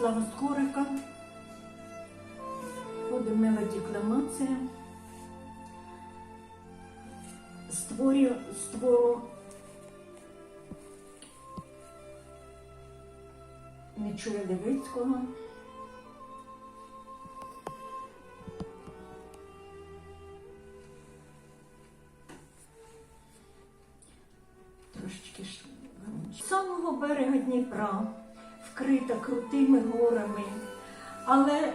Слава Скорика. Буде мелодікламація. Створю, створу Нечуя Левицького. Трошечки З самого берега Дніпра, вкрита крутими горами, але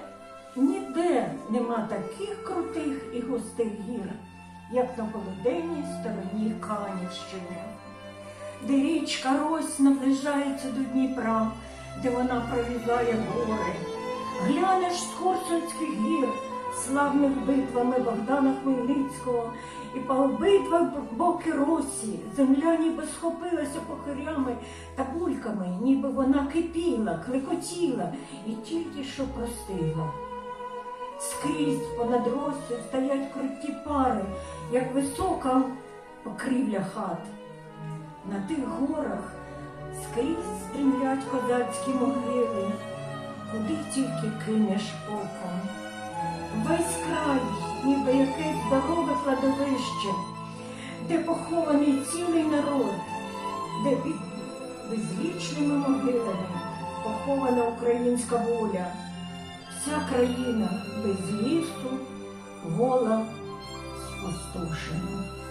ніде нема таких крутих і густих гір, як на Володенній стороні Канівщини, де річка Рось наближається до Дніпра, де вона прорізає гори. Глянеш з Корсунських гір, славних битвами Богдана Хмельницького, і по обидва боки росі земля ніби схопилася похирями та бульками, ніби вона кипіла, клекотіла і тільки що простигла. Скрізь понад россю стоять круті пари, як висока покрівля хат. На тих горах скрізь стрімлять козацькі могили, куди тільки кинеш оком. Весь край, ніби якесь здорове кладовище, де похований цілий народ, де під безвічними могилами похована українська воля. Вся країна без лісу, гола, спустошена.